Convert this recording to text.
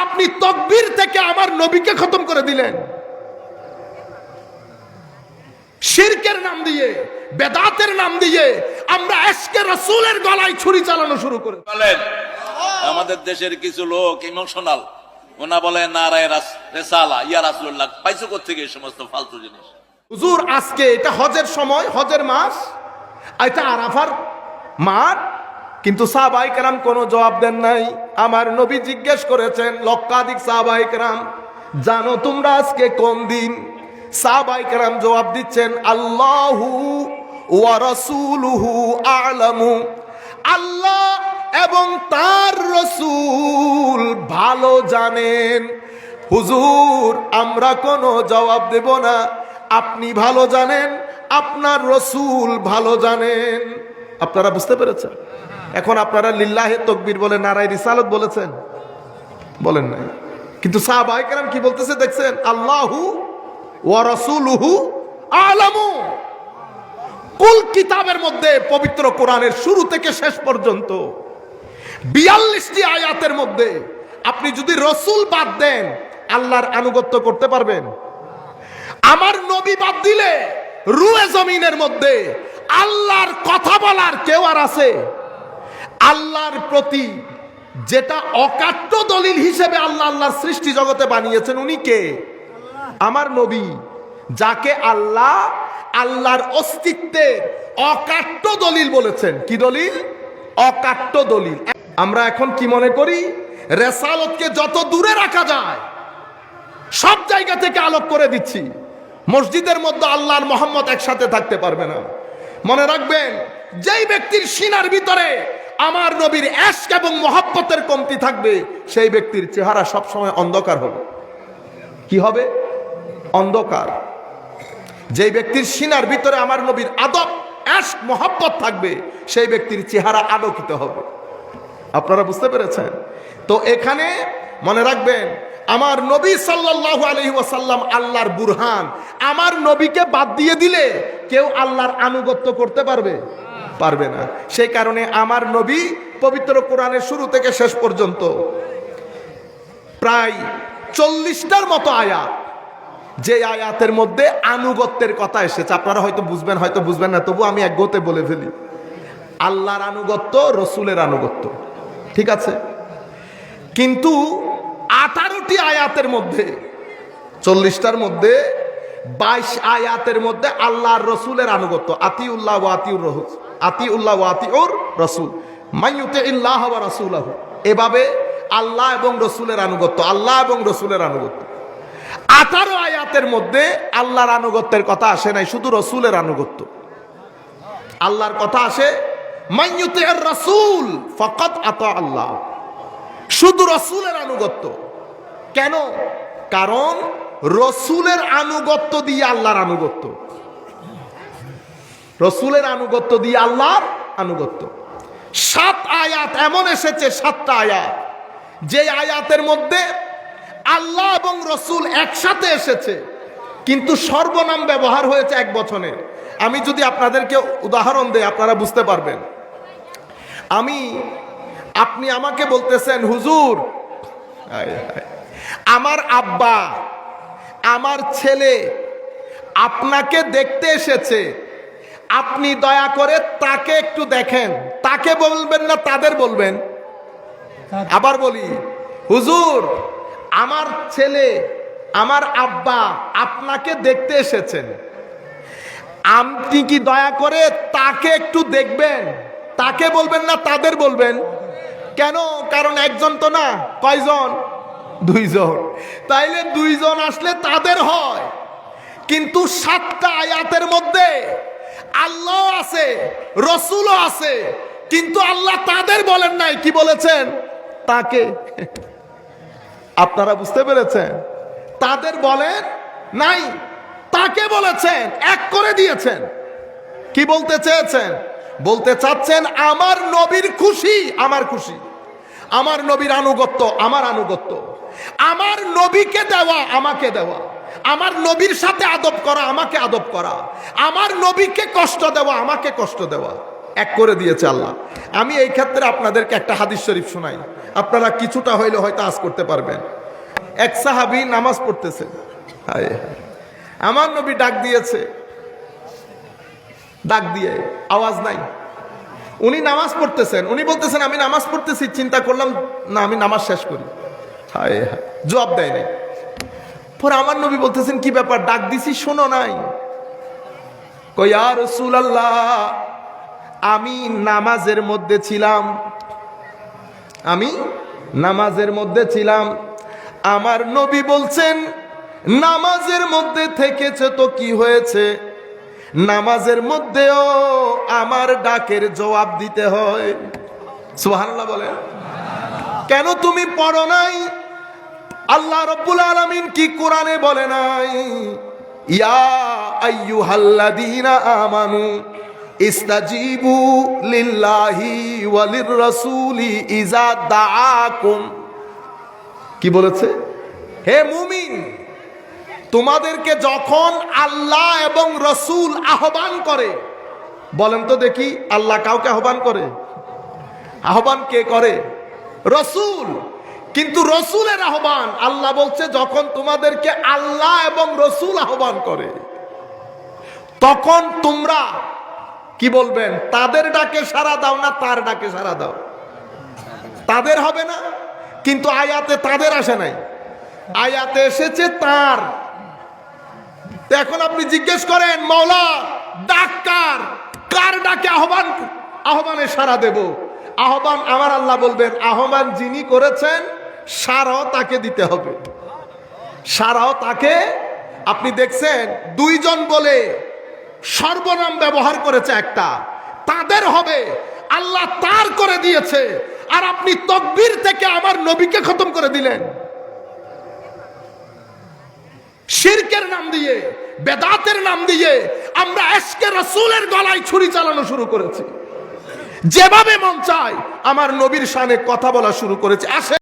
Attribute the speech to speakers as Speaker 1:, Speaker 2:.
Speaker 1: আপনি তকবীর থেকে আমার নবীকে খতম করে দিলেন। শিরকের নাম দিয়ে বেদাতের নাম দিয়ে আমরা এসকে রসুলের গলায় ছুরি চালানো শুরু করে
Speaker 2: বলেন আমাদের দেশের কিছু লোক ইমোশনাল। ওনা বলে নারায় রাস- রেসালা ইয়া রাসুল্লাহ পাইছো কোথেকে এই সমস্ত ফালতু জিনিস?
Speaker 1: হুজুর আজকে এটা হজের সময় হজের মাস এটা আরাফার মাঠ কিন্তু সাহাবাই কেরাম কোনো জবাব দেন নাই। আমার নবী জিজ্ঞেস করেছেন, লক্ষাধিক সাহাবাই কেরাম জানো তোমরা আজকে কোন দিন? সাহাবাই কেরাম জবাব দিচ্ছেন, আল্লাহু ওয়া রাসূলুহু আলামু। আল্লাহ এবং তার রসুল ভালো জানেন। হুজুর, আমরা কোনো জবাব দেব না। আপনি ভালো জানেন, আপনার রসুল ভালো জানেন। আপনারা বুঝতে পেরেছেন? এখন আপনারা লিল্লাহে তকবির বলে, নারায় রিসালত বলেছেন? বলেন নাই। কিন্তু সাহাবাই কেরাম কি বলতেছে দেখছেন? আল্লাহু ওয়া রাসূলুহু আলামু। কুল কিতাবের মধ্যে পবিত্র কোরআনের শুরু থেকে শেষ পর্যন্ত বিয়াল্লিশটি আয়াতের মধ্যে আপনি যদি রসুল বাদ দেন, আল্লাহর আনুগত্য করতে পারবেন। আমার নবী বাদ দিলে রুয়ে জমিনের মধ্যে আল্লাহর কথা বলার কেউ আর আছে? আল্লাহর প্রতি যেটা অকাট্য দলিল হিসেবে আল্লাহ আল্লাহর সৃষ্টি জগতে বানিয়েছেন, উনি কে? আমার নবী, যাকে আল্লাহ আল্লাহর অস্তিত্বের অকাট্য দলিল বলেছেন। কি দলিল? অকাট্য দলিল। আমরা এখন কি মনে করি? রেসালতকে যত দূরে রাখা যায়, সব জায়গা থেকে আলোক করে দিচ্ছি। মসজিদের মধ্যে আল্লাহর মোহাম্মদ একসাথে থাকতে পারবে না। মনে রাখবেন, যেই ব্যক্তির সিনার ভিতরে আমার নবীর এশক এবং মহাব্বতের কমতি থাকবে, সেই ব্যক্তির চেহারা সবসময় অন্ধকার হবে। কি হবে? অন্ধকার। যেই ব্যক্তির সিনার ভিতরে আমার নবীর আদব, এশক, মহাব্বত থাকবে, সেই ব্যক্তির চেহারা আলোকিত হবে। আপনারা বুঝতে পেরেছেন? তো এখানে মনে রাখবেন, আমার নবী আলাইহি ওয়াসাল্লাম আল্লাহর বুরহান। আমার নবীকে বাদ দিয়ে দিলে কেউ আল্লাহর আনুগত্য করতে পারবে? পারবে না। সেই কারণে আমার নবী পবিত্র কোরআনের শুরু থেকে শেষ পর্যন্ত প্রায় চল্লিশটার মতো আয়াত, যে আয়াতের মধ্যে আনুগত্যের কথা এসেছে। আপনারা হয়তো বুঝবেন হয়তো বুঝবেন না তবু আমি এক গোতে বলে ফেলি। আল্লাহর আনুগত্য, রসুলের আনুগত্য। ঠিক আছে? কিন্তু আঠারোটি আয়াতের মধ্যে, চল্লিশটার মধ্যে বাইশ আয়াতের মধ্যে আল্লাহর রসুলের আনুগত্য আতি উল্লাহ আতিউর রহুল আতি উল্লাহ আতিউর রসুল। মাইয়ুতে ইল্লাহ ওয়া রাসূলাহু। এভাবে আল্লাহ এবং রসুলের আনুগত্য, আল্লাহ এবং রসুলের আনুগত্য। আঠারো আয়াতের মধ্যে আল্লাহর আনুগত্যের কথা আসে নাই, শুধু রসুলের আনুগত্য। আল্লাহর কথা আসে মাইয়ুতে রসুল ফকত আত আল্লাহ। শুধু রসুলের আনুগত্য। কেন? কারণ রসুলের আনুগত্য দিয়ে আল্লাহর আনুগত্য। রসুলের আনুগত্য দিয়ে আল্লাহর আনুগত্য। সাত আয়াত এমন এসেছে, সাতটা আয়াত। যে আয়াতের মধ্যে আল্লাহ এবং রসুল একসাথে এসেছে, কিন্তু সর্বনাম ব্যবহার হয়েছে এক বছরে। আমি যদি আপনাদেরকে উদাহরণ দেই, আপনারা বুঝতে পারবেন। আমি, আপনি আমাকে বলতেছেন, হুজুর। আমার আব্বা আমার ছেলে আপনাকে দেখতে এসেছে। আপনি দয়া করে তাকে একটু দেখেন। তাকে বলবেন না তাদের বলবেন। আবার বলি হুজুর আমার ছেলে আমার আব্বা আপনাকে দেখতে এসেছেন। আপনি কি দয়া করে তাকে একটু দেখবেন? তাকে বলবেন না তাদের বলবেন? কেন? কারণ একজন তো না কয়জন? দুইজন। তাইলে দুইজন আসলে তাদের হয়। কিন্তু সাতটা আয়াতের মধ্যে আল্লাহ আছে, রসুলও আছে, কিন্তু আল্লাহ তাদের বলেন নাই, কি বলেছেন? তাকে। আপনারা বুঝতে পেরেছেন? তাদের বলেন নাই, তাকে বলেছেন, এক করে দিয়েছেন। কি বলতে চেয়েছেন? বলতে চাচ্ছেন, আমার নবীর খুশি, আমার খুশি। আমার নবীর আনুগত্য আমার আনুগত্য। আমার নবীকে দেওয়া আমাকে দেওয়া। আমার নবীর সাথে আদব করা আমাকে আদব করা। আমার নবীকে কষ্ট দেওয়া আমাকে কষ্ট দেওয়া। এক করে দিয়েছে আল্লাহ। আমি এই ক্ষেত্রে আপনাদেরকে একটা হাদিস শরীফ শোনাই। আপনারা কিছুটা হইলে হয়তো আজ করতে পারবেন। এক সাহাবি নামাজ পড়তেছে। আমার নবী ডাক দিয়েছে। ডাক দিয়ে আওয়াজ নাই। উনি নামাজ পড়তেছেন। উনি বলতেছেন, আমি নামাজ পড়তেছি, চিন্তা করলাম, না, আমি নামাজ শেষ করি। হায় হায়, জবাব দেয় নাই। পরে আমার নবী বলতেছেন, কি ব্যাপার, ডাক দিছি, শোনো নাই? আল্লাহ আমি নামাজের মধ্যে ছিলাম। আমি নামাজের মধ্যে ছিলাম। আমার নবী বলছেন, নামাজের মধ্যে থেকেছে তো কি হয়েছে? নামাজের মধ্যেও আমার ডাকের জবাব দিতে হয়। সুবহানাল্লাহ বলে কেন তুমি পড়ো নাই? আল্লাহ রব্বুল আলামিন কি কোরআনে বলে নাই? ইয়া লিল্লাহি ওয়ালির কি বলেছে? হে মুমিন তোমাদেরকে যখন আল্লাহ এবং রসুল আহ্বান করে, বলেন তো দেখি আল্লাহ কাউকে আহ্বান করে? আহ্বান কে করে? রসুল। কিন্তু রসুলের আহ্বান, আল্লাহ বলছে, যখন তোমাদেরকে আল্লাহ এবং রসুল আহ্বান করে, তখন তোমরা কি বলবেন, তাদের ডাকে সারা দাও না তার ডাকে সারা দাও। তাদের হবে না, কিন্তু আয়াতে তাদের আসে নাই। আয়াতে এসেছে তার। এখন আপনি জিজ্ঞেস করেন মৌলা ডাক কার কার ডাকে আহ্বান, আহ্বানে সারা দেব? আহ্বান আমার আল্লাহ বলবেন, আহ্বান যিনি করেছেন সারাও তাকে দিতে হবে। সারাও তাকে, আপনি দেখছেন, দুইজন বলে সর্বনাম ব্যবহার করেছে একটা। তাদের হবে, আল্লাহ তার করে দিয়েছে। আর আপনি তকবীর থেকে আমার নবীকে খতম করে দিলেন। শিরকের নাম দিয়ে, বেদাতের নাম দিয়ে আমরা এসকে রসুলের গলায় ছুরি চালানো শুরু করেছি। যেভাবে মন চায়, আমার নবীর সানে কথা বলা শুরু করেছে। আসে